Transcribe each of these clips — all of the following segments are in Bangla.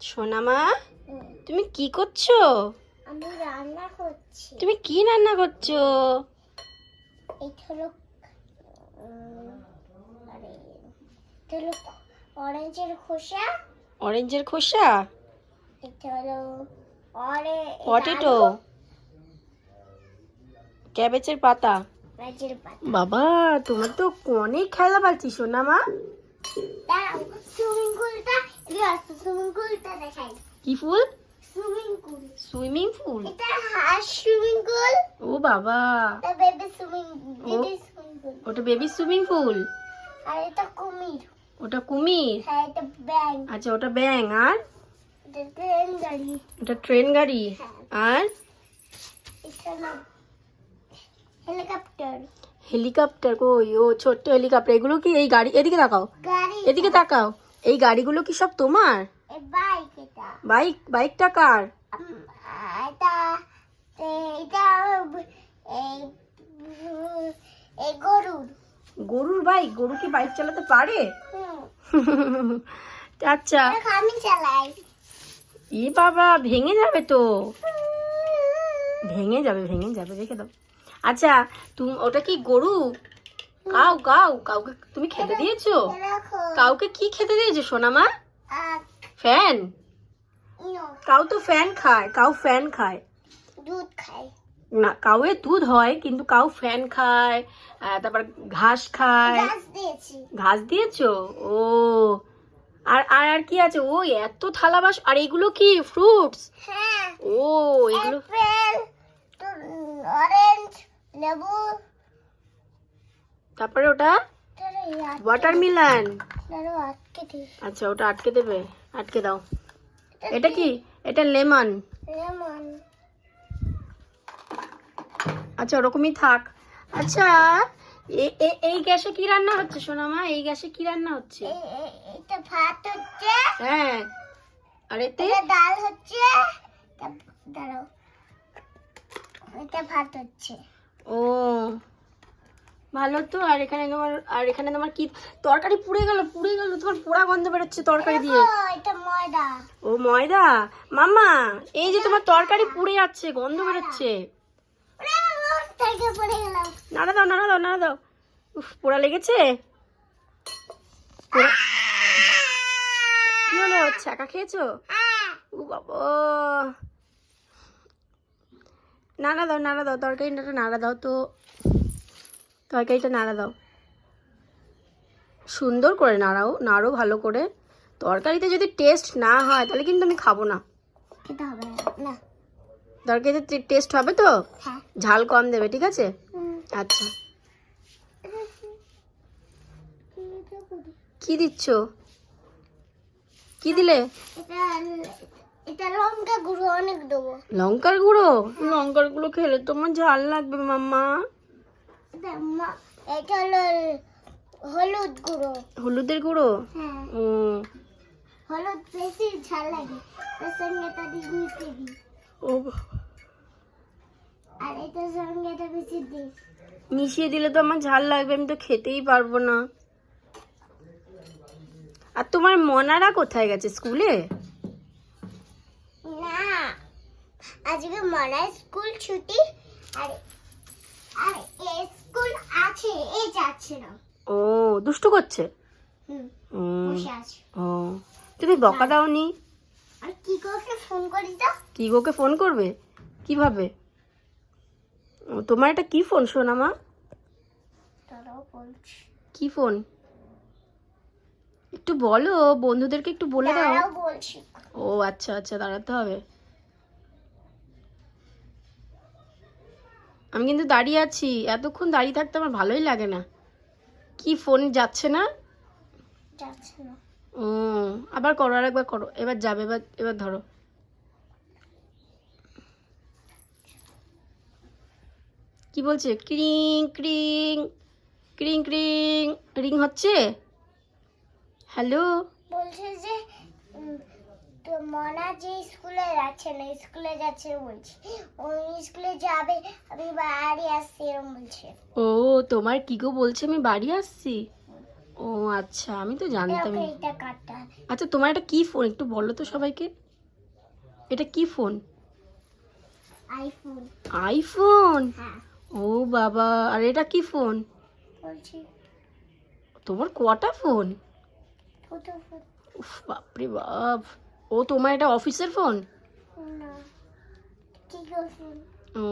সোনামা তুমি কি করছ? আমি রান্না করছি। তুমি কি রান্না করছ? এটা হলো এটা হলো অরেঞ্জের খোসা। অরেঞ্জের খোসা? এটা হলো পটেটো ক্যাবেজের পাতা? পাতা। বাবা তোমার তো অনেক খেলা পাচ্ছি সোনামা দাঁড়াও সুইমিং পুলটা এদিকে আসো সুইমিং পুলটা দেখাই কি ফুল? সুইমিং পুল এটা হাঁস সুইমিং পুল ও বাবা। এটা baby swimming baby swimming pool ওটা বেবি সুইমিং পুল আর এটা কুমির। ওটা কুমির? হ্যাঁ এটা ব্যাং আচ্ছা ওটা ব্যাং আর? এটা ট্রেন গাড়ি। ওটা ট্রেন গাড়ি? আর? এটা না হেলিকপ্টার হেলিকপ্টার কই? ও ছোট্ট হেলিকপ্টার এগুলো কি এই গাড়ি? এদিকে তাকাও। এদিকে তাকাও। এই গাড়িগুলো কি সব তোমার? Bike bike? বাইকটা কার? এ- গরুর। বাইক? গরু কি বাইক চালাতে পারে? আচ্ছা। আমি চালাই। ই বাবা ভেঙে যাবে তো। ভেঙে যাবে ভেঙে যাবে রেখে দাও। আচ্ছা তুমি ওটা কি গরু? কাউ কাউ কাউকে তুমি খেতে দিয়েছ? কাউকে কি খেতে দিয়েছ সোনামা? আর ফ্যান? কাউ তো ফ্যান খায় কাউ ফ্যান খায়। দুধ খাই না কাউয়ের দুধ হয় কিন্তু কাউ ফ্যান খায় তারপর ঘাস খায়। ঘাস দিয়েছ। ও আর আর আর কি আছে? ও এত থালা বাস আর এগুলো কি ফ্রুটস? হ্যাঁ ও এগুলো অরেঞ্জ লেবু তারপরে ওটা তাহলে ওয়াটারমেলন আচ্ছা ওটা আটকে দেবে। আটকে দাও। এটা কি? এটা লেমন আচ্ছা ওরকমই থাক। আচ্ছা এই গ্যাসে কি রান্না হচ্ছে সোনামা? এই গ্যাসে কি রান্না হচ্ছে? এটা ভাত হচ্ছে। হ্যাঁ। আর এতে? ডাল হচ্ছে। দাঁড়াও। এটা ভাত হচ্ছে। ও। ভালো তো আর এখানে তোমার আর এখানে তোমার কি তরকারি পুড়ে গেল পুড়ে গেল তোমার পোড়া গন্ধ বেরোচ্ছে তরকারি দিয়ে। এটা ময়দা। ও ময়দা? মামা এই যে তোমার তরকারি পুড়ে যাচ্ছে গন্ধ বেরোচ্ছে। নাড়া দাও নাড়া দাও নাড়া দাও। উফ পোড়া লেগেছে? কি হলো ছাকা খেয়েছো? ও বাবা। নাড়া দাও নাড়া দাও তরকারিটা নাড়া দাও তো। তরকারিটা নাড়া দাও। সুন্দর করে নাড়াও নাড়ো ভালো করে। তরকারিতে যদি টেস্ট না হয় তাহলে কিন্তু আমি খাব না। খেতে হবে না। তরকারিতে টেস্ট হবে তো? হ্যাঁ। ঝাল কম দেবে ঠিক আছে? আচ্ছা। কি দিচ্ছ? কি দিলে? এটা এটা লঙ্কা গুঁড়ো অনেক দেবো। লঙ্কার গুঁড়ো? লঙ্কার গুঁড়ো খেলে তোমার ঝাল লাগবে মাম্মা। এটা হলো হলুদ গুঁড়ো। হলুদের গুঁড়ো? হ্যাঁ। হলুদ বেশি ঝাল লাগে তার সঙ্গে দিই ও আর এটার সঙ্গে এটা বেশি দিই। মিশিয়ে দিলে তো আমার ঝাল লাগবে আমি তো খেতেই পারব না। আর তোমার মনারা কোথায় গেছে স্কুলে? না আজকে মনে স্কুল ছুটি আর আর এ স্কুল আছে এ যাচ্ছে না ও দুষ্টু করছে? হুম বসে আছে। ও। তুমি বকা দাওনি? আর কি করে ফোন করি তো। কি গোকে ফোন করবে? কীভাবে? ও, তোমার এটা কি ফোন তারাও বলছি। কি ফোন একটু বলো বন্ধুদেরকে একটু বলে দাও। ও আচ্ছা আচ্ছা দাঁড়াতে হবে। আমি কিন্তু দাঁড়িয়ে আছি। এতক্ষণ দাঁড়িয়ে থাকতে আমার ভালোই লাগে না। কি ফোন যাচ্ছে না? যাচ্ছে না। ও আবার করো আর একবার করো। এবার যাবে এবার এবার ধরো। কি বলছে? ক্রিং ক্রিং ক্রিং ক্রিং। রিং হচ্ছে? হ্যালো? বলছে যে তো মনা যে স্কুলে যাচ্ছে না স্কুলে যাচ্ছে বলছে ওই স্কুলে যাবে আমি বাড়ি আসছি এরকম বলছে। ও তোমার কি গো বলছে আমি বাড়ি আসছি? ও আচ্ছা আমি তো জানতাম এটা কাটতে হবে আচ্ছা তোমার এটা কি ফোন একটু বলো তো সবাইকে। এটা কি ফোন? আইফোন। আইফোন? হ্যাঁ। ও বাবা আর এটা কি ফোন? বলছি। তোমার কটা ফোন? ফোন। উফ বাপরে বাপ। ও তোমার এটা অফিসের ফোন? ও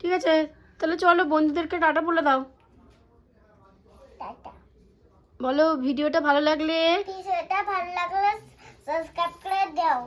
ঠিক আছে। তাহলে চলো বন্ধুদেরকে টাটা বলে দাও। বলো ভিডিওটা ভালো লাগলে? ভিডিওটা ভালো লাগলে সাবস্ক্রাইব করে দাও।